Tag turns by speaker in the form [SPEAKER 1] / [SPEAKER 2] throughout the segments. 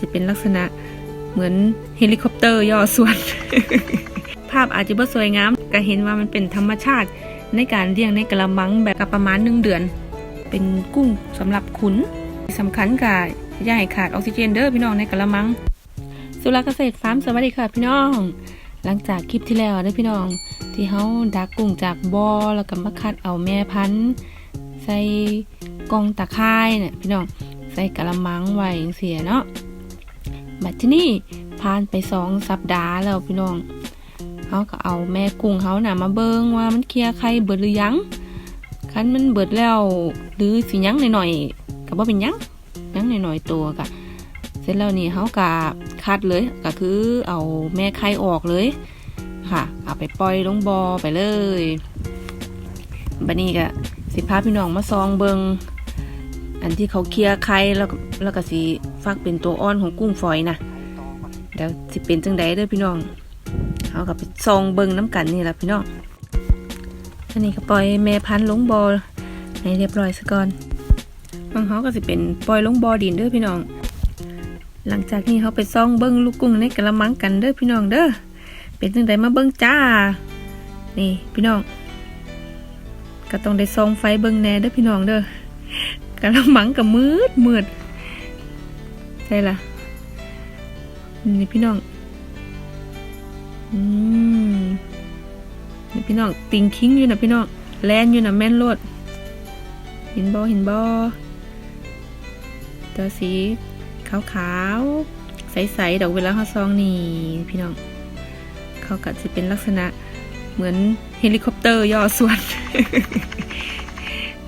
[SPEAKER 1] จะเป็นลักษณะเหมือนเฮลิคอปเตอร์ย่อส่วน ภาพอาจจะบ่สวยงามก็เห็นว่ามันเป็นธรรมชาติในการเลี้ยงในกระมังแบบประมาณหนึ่งเดือน เป็นกุ้งสำหรับขุนสำคัญกับย่าให้ขาดออกซิเจนเด้อพี่น้องในกระมัง สุรเกษตรฟาร์มสวัสดีค่ะพี่น้อง หลังจากคลิปที่แล้วได้อพี่น้อง ที่เฮาดักกุ้งจากบ่อแล้วก็มาคัดเอาแม่พันธุ์ ใส่กองตะข่ายเนี่ยพี่น้องใส่กระมังไว้จังซี่เนาะ บัดที่นี่ผ่านไปสองสัปดาห์แล้วพี่น้องเฮาก็เอาแม่กุ้งเฮาน่ะมาเบิงว่ามันเคลียร์ไข่เบิดหรือยังคันมันเบิดแล้วหรือสิยังหน่อยๆก็บ่เป็นยังยังหน่อยๆตัวก็เสร็จแล้วนี่เขากะคัดเลยก็คือเอาแม่ไข่ออกเลย ค่ะ เอาไปปล่อยลงบอไปเลยบันนี้ก็สิพาพี่น้องมาซองเบิง อันที่เขาเคลียร์ไข่แล้วก็แล้วก็สิฟักเป็นตัวอ่อนของกุ้งฝอยนะเดี๋ยวสิเป็นจังใดเด้อพี่น้องเขาก็ไปซองเบิงน้ำกันนี่แหละพี่น้องอันนี้ก็ปล่อยแม่พันธุ์ลงบอให้เรียบร้อยซะก่อนบางเขาก็สิเป็นปล่อยลงบอดินเด้อพี่น้อง หลังจากนี้เขาไปซองเบิ้งลูกกุ้งในกระมังกันเด้อพี่น้องเด้อเป็นจังไดมาเบิ้งจ้า นี่พี่น้อง ก็ต้องได้ซองไฟเบิ้งแน่เด้อพี่น้องเด้อ กระมังก็มืดมืดใช่ล่ะ นี่พี่น้อง อืมนี่พี่น้องติงคิงอยู่นะพี่น้องแลนอยู่นะแม่นโลดเห็นบอเห็นบอตัวสีขาวขาวๆใสๆดอกเวลาเขาซองนี่พี่น้อง เขาก็จะเป็นลักษณะเหมือนเฮลิคอปเตอร์ย่อส่วน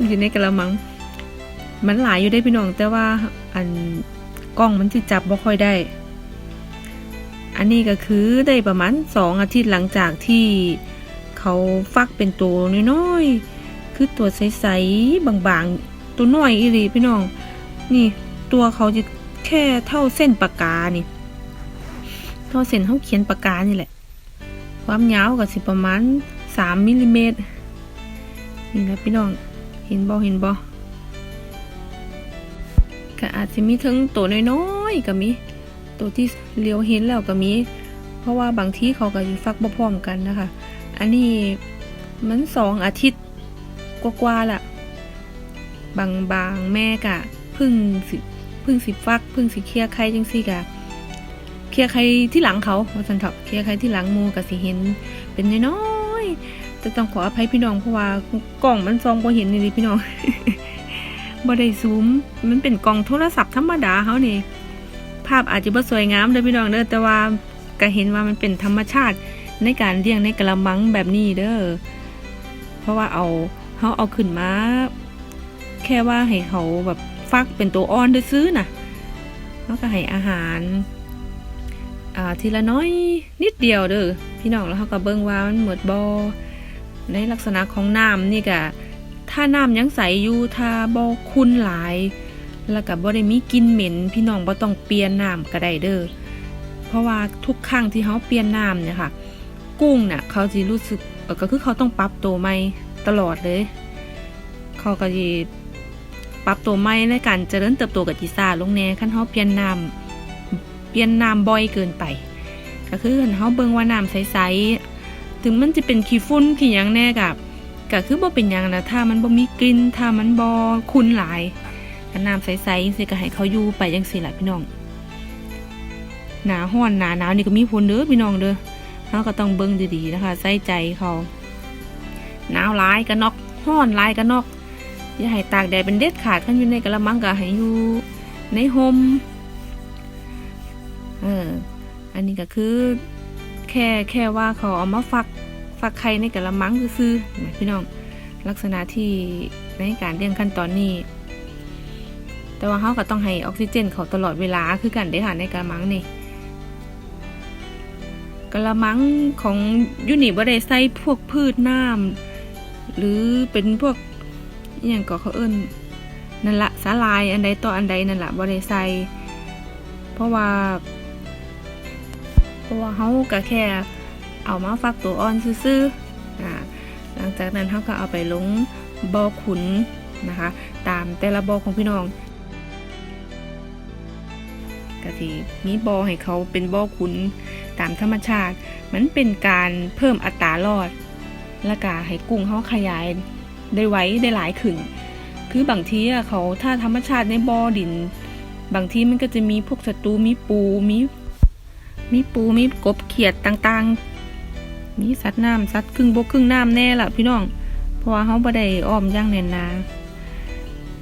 [SPEAKER 1] อยู่ในกระมัง มันหลายอยู่ได้พี่น้อง แต่ว่าอันกล้องมันจะจับบ่ค่อยได้ อันนี้ก็คือได้ประมาณสองอาทิตย์หลังจากที่เขาฟักเป็นตัวน้อยๆ คือตัวใสๆบางๆ ตัวน้อยอีหลีพี่น้อง นี่ตัวเขาจะแค่เท่าเส้นปากกานี่ เท่าเส้นเขาเขียนปากกานี่แหละ ความยาวก็สิประมาณสามมิลลิเมตรนี่นะพี่น้อง เห็นบอเห็นบอ ก็อาจจะมีทั้งตัวน้อยๆก็มีตัวที่เลียวเห็นแล้วก็มี เพราะว่าบางที่เขาก็จะฟักบ่พร้อมกันนะคะ อันนี้มันสองอาทิตย์กว่าๆละบางบางแม่กะพึ่งสิพึ่งสิฟักพึ่งสิเคลียร์ไข่จังซี่กะเคลียไข่ที่หลังเขาว่าสันเถอะเคลียไข่ที่หลังมูกะสิเห็นเป็นน้อยๆแต่ต้องขออภัยพี่น้องเพราะว่ากล่องมันซองบ่เห็นนี่ดิพี่น้อง บ่ได้ซูม มันเป็นกล่องโทรศัพท์ธรรมดาเขานี่ ภาพอาจจะบ่สวยงามเด้อพี่น้องเด้อแต่ว่าก็เห็นว่ามันเป็นธรรมชาติในการเลี้ยงในกระมังแบบนี้เด้อ เพราะว่าเอาเขาเอาขึ้นมา แค่ว่าให้เขาแบบฟักเป็นตัวอ่อนซื้อน่ะแล้วก็ให้อาหารอ่าทีละน้อยนิดเดียวเด้อพี่น้องแล้วเขาก็เบิ่งว่ามันหมดบอในลักษณะของน้ำนี่ก็ ถ้าน้ำยังใสอยู่ถ้าบอคุ้นหลาย แล้วก็บ่ได้มีกลิ่นเหม็น พี่น้องบ่ต้องเปลี่ยนน้ำก็ได้เด้อเพราะว่าทุกครั้งที่เขาเปลี่ยนน้ำเนี่ยค่ะ กุ้งน่ะเขาจะรู้สึกก็คือเขาต้องปรับตัวใหม่ตลอดเลย เขาก็จะปรับตัวใหม่ในการเจริญเติบโตกับจีซ่าลงแน่ขั้นเขาเปลี่ยนน้ำเปลี่ยนน้ำบ่อยเกินไป ก็คือคันเขาเบิ่งว่าน้ำใสๆถึงมันจะเป็นขี้ฝุ่นขี้หยังแน่กับ ก็คือบ่เป็นหยังนะถ้ามันบ่มีกลิ่นถ้ามันบ่คุ้นหลายก็น้ำใสๆจังซี่ก็ให้เขาอยู่ไปจังซี่แหละพี่น้องหนาห้อนหนาหนาวนี่ก็มีผลเด้อพี่น้องเด้อเราก็ต้องเบิ่งดีๆนะคะ ใส่ใจเขาหนาวร้ายก็นอกห้อนร้ายก็นอกอย่าให้ตากแดดเป็นเด็ดขาดขันอยู่ในกระมังก็ให้อยู่ในโฮมเอออันนี้ก็คือแค่แค่ว่าเขาเอามาฟัก ฟักไข่ในกระมังซื่อๆนะพี่น้องลักษณะที่ในการเลี้ยงขั้นตอนนี้ แต่ว่าเขาก็ต้องให้ออกซิเจนเขาตลอดเวลาคือกันเด้อค่ะในกระมังนี่กระมังของยูนิบ่ได้ใส่พวกพืชน้ำหรือเป็นพวกอย่างก็เขาเอิ้นนั่นละสาลายอันใดต่ออันใดนั่นละบ่ได้ใส่เพราะว่า เพราะว่าเขาก็แค่ เอามาฟักตัวอ่อนซื่อๆหลังจากนั้นเขาก็เอาไปลงบ่อขุนนะคะ ตามแต่ละบ่อของพี่น้องก็สิมีบ่อให้เขาเป็นบ่อขุนตามธรรมชาติ มันเป็นการเพิ่มอัตรารอด และก็ให้กุ้งเขาขยายได้ไว้ได้หลายขึ้น คือบางทีเขาถ้าธรรมชาติในบ่อดิน บางทีมันก็จะมีพวกศัตรูมีปูมีมีปูมีกบเขียดต่างๆ มีสัตว์น้ำสัตว์ครึ่งบกครึ่งน้ำแน่ล่ะพี่น้องเพราะว่าเขาบ่ได้อ้อมย่างแน่นนา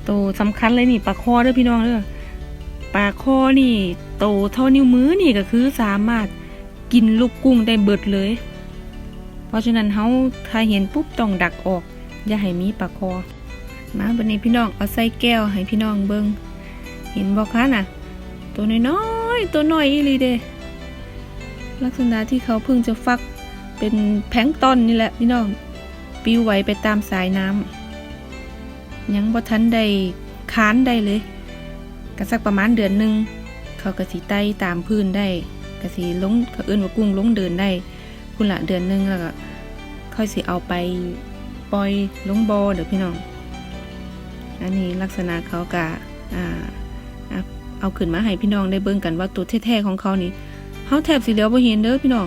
[SPEAKER 1] โตสำคัญเลยนี่ปลาคอเด้อพี่น้องเด้อปลาคอนี่ โตเท่านิ้วมือนี่ก็คือสามารถกินลูกกุ้งได้เบิดเลย เพราะฉะนั้นเขาถ้าเห็นปุ๊บต้องดักออก อย่าให้มีปลาคอ มาบันนี้พี่น้องเอาใส่แก้วให้พี่น้องเบิงเห็นบอกคะน่ะ ตัวน้อยๆตัวน้อยอีลีเดลักษณะที่เขาเพิ่งจะฟัก เป็นแพงต้นนี่แหละพี่น้อง ปิวไหวไปตามสายน้ำยังบ่ทันได้ค้านได้เลยก็สักประมาณเดือนหนึ่งเขากระสีไตตามพื้นได้กระสีลงเขาเอื้นว่ากุ้งลงเดินได้คุณละเดือนหนึ่งแล้วก็ค่อยสิเอาไปปล่อยลงบอ่อเดี๋ยวพี่น้อง อันนี้ลักษณะเขากะเอาขึ้นมาให้พี่น้องได้เบิ่งกันว่าตัวแท้ๆของเขานี่เฮาแทบสิเหลียวบ่เห็นเด้อพี่น้อง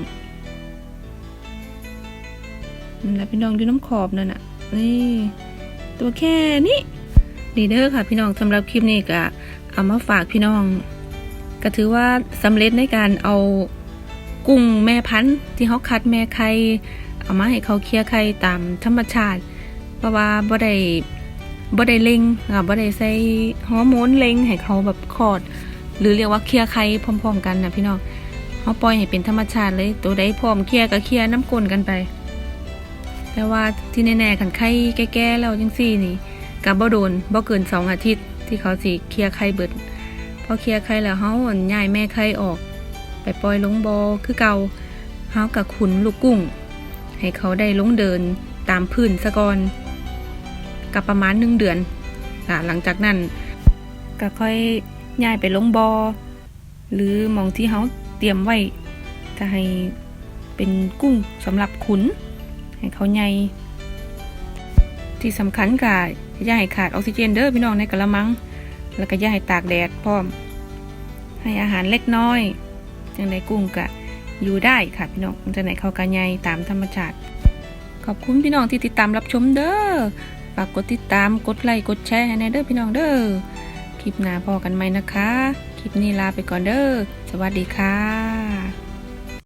[SPEAKER 1] นั่นแหละพี่น้องอยู่น้ำขอบนั่นน่ะนี่ตัวแค่นี้ดีเด้อค่ะ พี่น้องสำหรับคลิปนี้ก็เอามาฝากพี่น้อง ก็ถือว่าสำเร็จในการเอากุ้งแม่พันธุ์ที่เขาคัดแม่ไข่เอามาให้เขาเคลียร์ไข่ตามธรรมชาติ เพราะว่าบ่ได้บ่ได้เล็งอ่าบ่ได้ใส่ฮอร์โมนเล็งให้เขาแบบคลอด หรือเรียกว่าเคลียร์ไข่พร้อม ๆ กันนะพี่น้องเขาปล่อยให้เป็นธรรมชาติเลยตัวใดพร้อมเคลียร์ก็เคลียร์น้ำกลนกันไป แต่ว่าที่แน่ๆขันไข่แก่ๆแล้วจังซี่นี่กับบ่โดนบ่เกินสองอาทิตย์ที่เขาสิเคลียร์ไข่เบิดพอเคลียร์ไข่แล้วเขาอันย้ายแม่ไข่ออก ไปปล่อยลงบอ่อคือเก่าเขากับขุนลูกกุ้ง ให้เขาได้ลงเดินตามพื้นสะก่อนกับประมาณหนึ่งเดือนหลังจากนั้นก็ค่อยย้ายไปลงบอ่อหรือมองที่เขาเตรียมไว้จะให้เป็นกุ้งสำหรับขุน ให้เขาใหญ่ที่สำคัญก็อย่าให้ขาดออกซิเจนเด้อพี่น้องในกระมัง แล้วก็อย่าให้ตากแดดพร้อม ให้อาหารเล็กน้อยจังใดกุ้งก็อยู่ได้ค่ะพี่น้องจังไหนเขากระใหญ่ตามธรรมชาติ ขอบคุณพี่น้องที่ติดตามรับชมเด้อฝากกดติดตามกดไลค์กดแชร์ให้แน่เด้อพี่น้องเด้อคลิปหน้าพอกันไหมนะคะ คลิปนี้ลาไปก่อนเด้อสวัสดีค่ะ